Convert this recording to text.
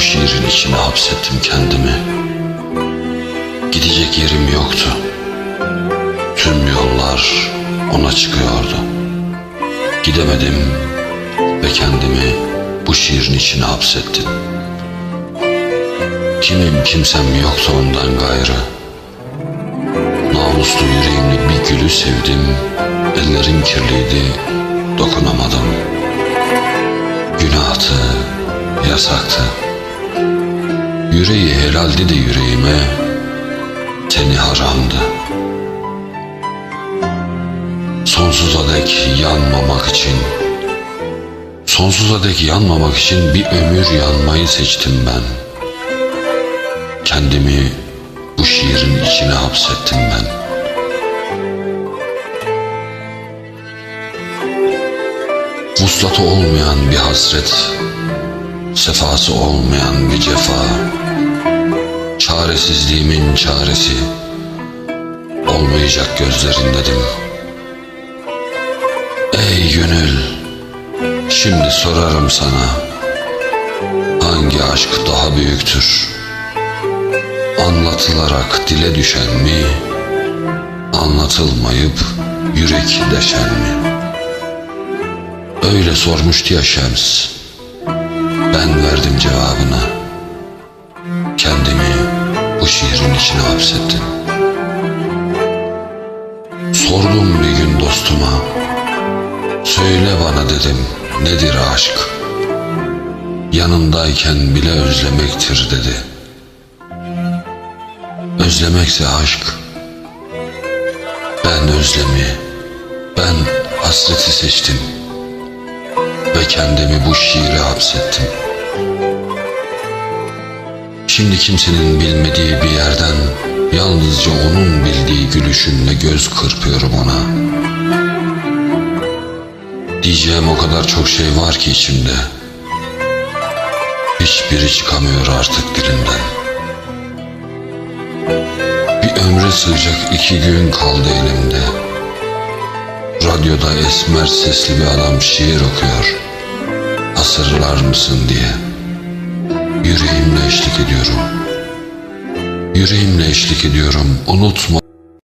şiirin içine hapsettim kendimi. Gidecek yerim yoktu. Tüm yollar ona çıkıyordu. Gidemedim ve kendimi bu şiirin içine hapsettim. Kimim kimsem yoktu ondan gayrı. Namuslu yüreğimle bir gülü sevdim. Ellerim kirliydi, dokunamadım. Günahtı, yasaktı. Yüreği helaldi de yüreğime, teni haramdı. Sonsuza dek yanmamak için, sonsuza dek yanmamak için bir ömür yanmayı seçtim ben. Kendimi bu şiirin içine hapsettim ben. Vuslatı olmayan bir hasret, sefası olmayan bir cefa, çaresizliğimin çaresi, olmayacak gözlerin dedim. Ey gönül, şimdi sorarım sana, hangi aşk daha büyüktür? Anlatılarak dile düşen mi, anlatılmayıp yürek deşen mi? Öyle sormuştu ya Şems. Ben verdim cevabını. Kendimi şiirin içine hapsettim. Sordum bir gün dostuma. Söyle bana dedim nedir aşk? Yanındayken bile özlemektir dedi. Özlemekse aşk. Ben özlemi, ben hasreti seçtim ve kendimi bu şiire hapsettim. Şimdi kimsenin bilmediği bir yerden yalnızca onun bildiği gülüşünle göz kırpıyorum ona. Diyeceğim o kadar çok şey var ki içimde. Hiçbiri çıkamıyor artık dilimden. Bir ömre sığacak iki gün kaldı elimde. Radyoda esmer sesli bir adam şiir okuyor. Hasırlar mısın diye. Yüreğimle eşlik ediyorum. Yüreğimle eşlik ediyorum. Unutma.